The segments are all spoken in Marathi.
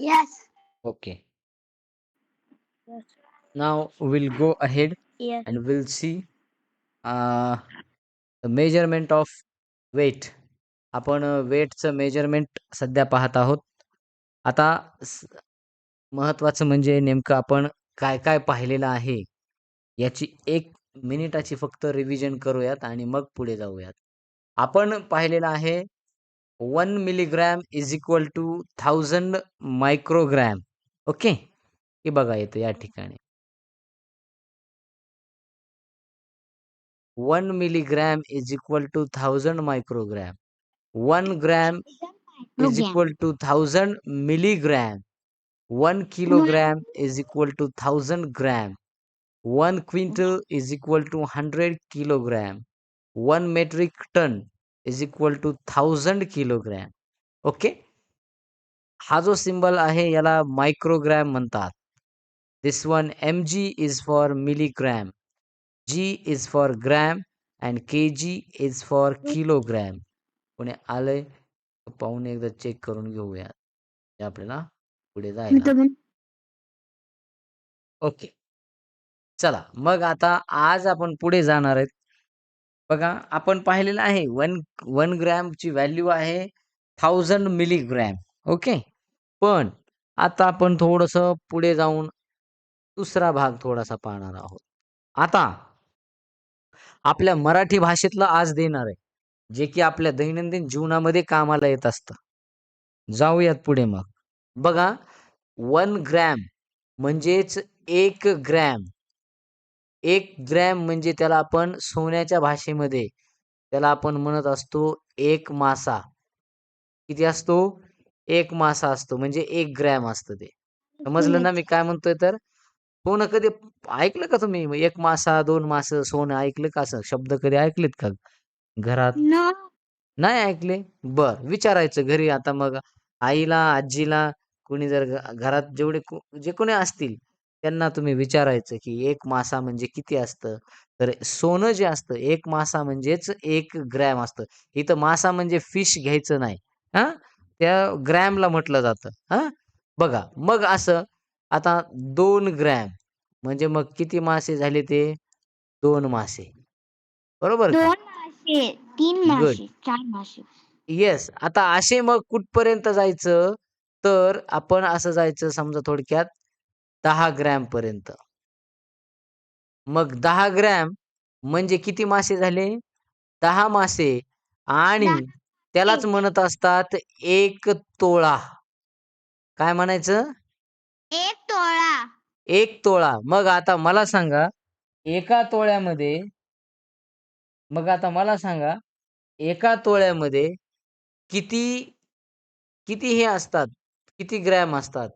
Yes. Okay. Yes. Now we'll go ahead Yes. and we'll see uh, the measurement of weight. आपण वेटचं मेजरमेंट सध्या पाहत आहोत. आता स महत्त्वाचं म्हणजे नेमकं आपण काय काय पाहिलेलं आहे याची एक मिनिटाची फक्त रिव्हिजन करूयात आणि मग पुढे जाऊयात. आपण पाहिलेलं आहे one milligram is equal to thousand microgram. Okay? हे बघा येतं या ठिकाणी. One milligram is equal to thousand microgram. One gram is equal to thousand milligram. One kilogram is equal to thousand gram. One quintal is equal to hundred kilogram. One metric ton. Is equal to 1000 kilogram. Okay. हा जो सिम्बॉल आहे याला मायक्रोग्रॅम म्हणतात. This one mg is for milligram. G is for gram and kg is for kilogram. कोणी आलंय? पाहून एकदा चेक करून घेऊया. आपल्याला पुढे जायला. ओके. चला मग आता आज आपण पुढे जाणार आहेत. बघा आपण पाहिलेलं आहे 1 1 ग्रॅमची व्हॅल्यू आहे 1000 मिलीग्रॅम. ओके. पण आता आपण थोडंसं पुढे जाऊन दुसरा भाग थोडासा पाहणार आहोत. आता आपल्या मराठी भाषेतलं आज देणार आहे. जे की आपल्या दैनंदिन जीवनामध्ये कामाला येत असतं. जाऊयात पुढे मग. बघा 1 ग्रॅम म्हणजेच 1 ग्रॅम. 1 ग्रॅम म्हणजे त्याला आपण सोन्याच्या भाषेमध्ये त्याला आपण म्हणत असतो 1 मासा. किती असतो? 1 मासा असतो म्हणजे 1 ग्रॅम असतं ते. समजलं ना मी काय म्हणतोय तर? सोनं कधी ऐकलं का तुम्ही? 1 मासा, 2 मासं सोनं ऐकलं का असं शब्द कधी ऐकलेत का घरात? नाही ऐकले? बरं विचारायचं घरी आता मग आईला, आजीला कोणी जर घरात जेवढे जे कोणी असतील त्यांना तुम्ही विचारायचं की 1 मासा म्हणजे किती असतं? तर सोनं जे असतं 1 मासा म्हणजेच 1 ग्रॅम असतं. इथं मासा म्हणजे फिश घ्यायचं नाही. हां. त्या ग्रॅमला म्हटलं जातं. हां. बघा मग असं आता 2 ग्रॅम म्हणजे मग किती मासे झाले ते? 2 मासे. बरोबर का? 2 मासे, 3 गुड. मासे, 4 मासे. येस. आता असे मग कुठपर्यंत जायचं? तर आपण असं जायचं समजा थोडक्यात 10 ग्रॅम पर्यंत. मग 10 ग्रॅम म्हणजे किती मासे झाले? 10 मासे आणि 10 त्यालाच म्हणत असतात 1 तोळा. काय म्हणायचं? 1 तोळा. 1 तोळा. मग आता मला सांगा एका तोळ्यामध्ये मग आता मला सांगा एका तोळ्यामध्ये किती किती हे असतात? किती ग्रॅम असतात?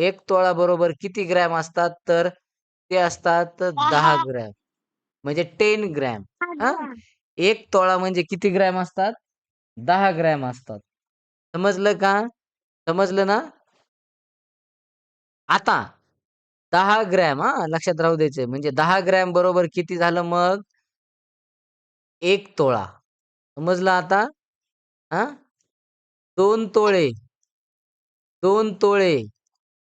1 तोळा बरोबर किती ग्रॅम असतात? तर ते असतात 10 10. ग्रॅम. म्हणजे 10 ग्रॅम. हां. 1 तोळा म्हणजे किती ग्रॅम असतात? 10 ग्रॅम असतात. समजलं का? समजलं ना? आता 10 ग्रॅम हां, लक्षात राहू द्यायचं म्हणजे 10 ग्रॅम बरोबर किती झालं मग? 1 तोळा. समजलं आता? हां. 2 तोळे. 2 तोळे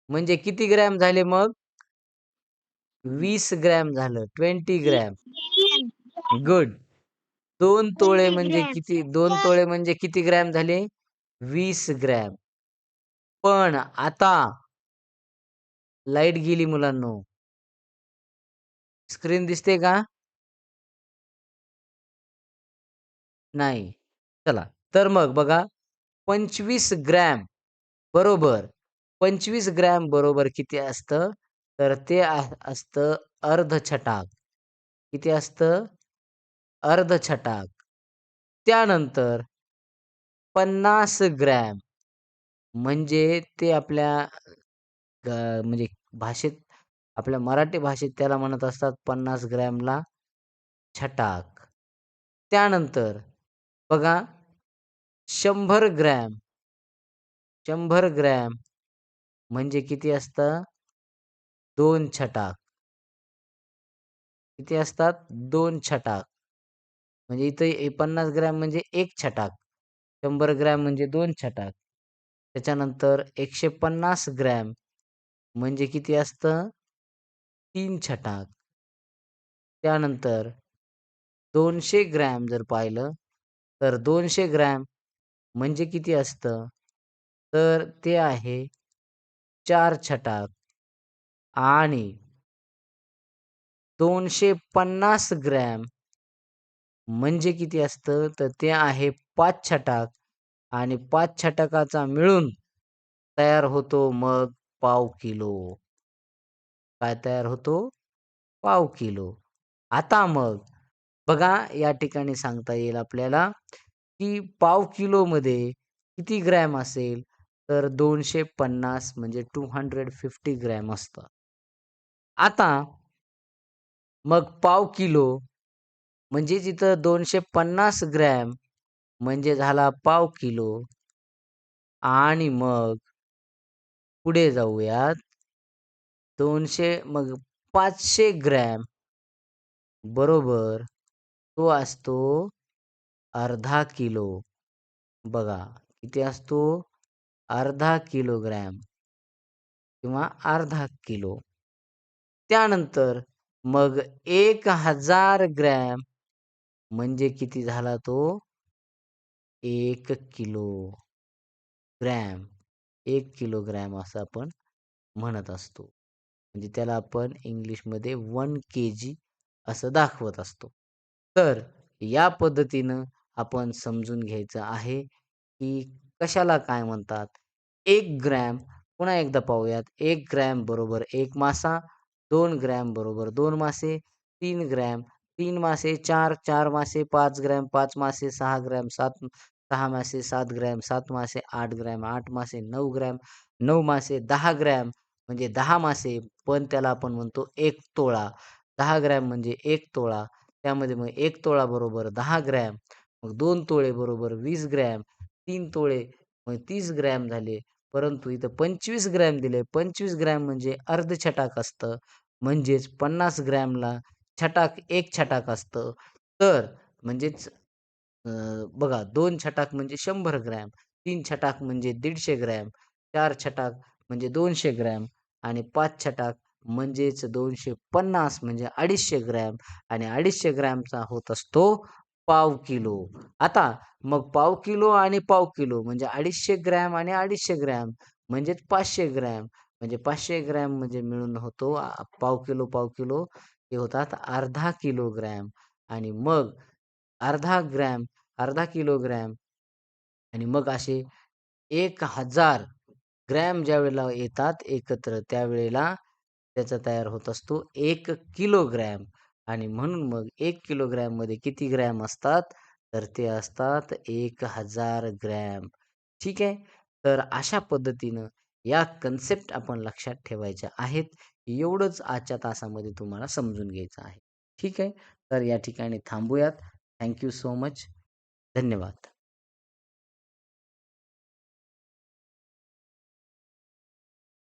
म्हणजे किती ग्रॅम झाले मग? 20 ग्रॅम झालं. 20 ग्रॅम. गुड. 2 तोळे 20 म्हणजे. किती? 2 तोळे म्हणजे किती ग्रॅम झाले? 20 ग्रॅम. पण आता लाइट गेली मुलांनो. स्क्रीन दिसते का? नाही. चला. तर मग बघा 25 ग्रॅम बरोबर 25 ग्रॅम बरोबर किती असतं? तर ते आ असतं अर्धछटाक. किती असतं? अर्धछटाक. त्यानंतर 50 ग्रॅम म्हणजे ते आपल्या ग म्हणजे भाषेत आपल्या मराठी भाषेत त्याला म्हणत असतात 50 ग्रॅमला छटाक. त्यानंतर बघा शंभर ग्रॅम शंभर ग्रॅम म्हणजे किती असतं? दोन छटाक. किती असतात? दोन छटाक. म्हणजे इथे पन्नास ग्रॅम म्हणजे एक छटाक. शंभर ग्रॅम म्हणजे दोन छटाक त्याच्यानंतर एकशे पन्नास ग्रॅम म्हणजे किती असतं तीन छटाक त्यानंतर दोनशे ग्रॅम जर पाहिलं तर दोनशे ग्रॅम म्हणजे किती असतं तर ते आहे चार छटाक आणि दोनशे पन्नास ग्रॅम म्हणजे किती असतं? तर ते आहे पाच छटाक आणि पाच छटाकाचा मिळून तयार होतो मग पाव किलो. काय तयार होतो? पाव किलो. आता मग बघा या ठिकाणी सांगता येईल आपल्याला की पाव किलोमध्ये किती ग्रॅम असेल? तर दोनशे पन्नास म्हणजे टू हंड्रेड फिफ्टी ग्रॅम असतं. आता मग पाव किलो म्हणजे जिथं दोनशे पन्नास ग्रॅम म्हणजे झाला पाव किलो. आणि मग पुढे जाऊयात. दोनशे मग पाचशे ग्रॅम बरोबर तो असतो अर्धा किलो. बघा किती असतो? अर्धा किलोग्रॅम किंवा अर्धा किलो. त्यानंतर मग एक हजार ग्रॅम म्हणजे किती झाला तो? एक किलो ग्रॅम. एक किलोग्रॅम असं आपण म्हणत असतो. म्हणजे त्याला आपण इंग्लिशमध्ये वन के जी असं दाखवत असतो. तर या पद्धतीनं आपण समजून घ्यायचं आहे की कशाला काय म्हणतात? एक ग्रॅम पुन्हा एकदा पाहूयात. एक ग्रॅम बरोबर एक मासा दोन ग्रॅम बरोबर दोन मासे तीन ग्रॅम तीन मासे चार चार मासे पाच ग्रॅम पाच मासे सहा ग्रॅम सात सहा मासे सात ग्रॅम सात मासे आठ ग्रॅम आठ मासे नऊ ग्रॅम नऊ मासे दहा ग्रॅम म्हणजे दहा मासे पण त्याला आपण म्हणतो एक तोळा. दहा ग्रॅम म्हणजे एक तोळा. त्यामध्ये मग एक तोळा बरोबर दहा ग्रॅम मग दोन तोळे बरोबर वीस ग्रॅम तीन तोळे मग तीस ग्रॅम झाले. परंतु इथं पंचवीस ग्रॅम दिले. पंचवीस ग्रॅम म्हणजे अर्ध छटाक असतं. म्हणजेच पन्नास ग्रॅमला छटाक एक छटाक असतं. तर म्हणजेच बघा दोन छटाक म्हणजे शंभर ग्रॅम तीन छटाक म्हणजे दीडशे ग्रॅम चार छटाक म्हणजे दोनशे ग्रॅम आणि पाच छटाक म्हणजेच दोनशे पन्नास म्हणजे अडीचशे ग्रॅम आणि अडीचशे ग्रॅमचा होत असतो पाव किलो. आता मग पाव किलो आणि पाव किलो म्हणजे अडीचशे ग्रॅम आणि अडीचशे ग्रॅम म्हणजेच पाचशे ग्रॅम. म्हणजे पाचशे ग्रॅम म्हणजे मिळून होतो पाव किलो पाव किलो. हे होतात अर्धा किलोग्रॅम. आणि मग अर्धा ग्रॅम अर्धा किलोग्रॅम आणि मग असे एक हजार ग्रॅम ज्या वेळेला येतात एकत्र त्यावेळेला त्याचा तयार होत असतो एक किलोग्रॅम. आणि म्हणून मग एक किलोग्रॅममध्ये किती ग्रॅम असतात? तर ते असतात एक हजार ग्रॅम. ठीक आहे? तर अशा पद्धतीनं या कन्सेप्ट आपण लक्षात ठेवायच्या आहेत एवढंच आजच्या तासामध्ये तुम्हाला समजून घ्यायचं आहे. ठीक आहे? तर या ठिकाणी थांबूयात. थँक्यू सो मच धन्यवाद.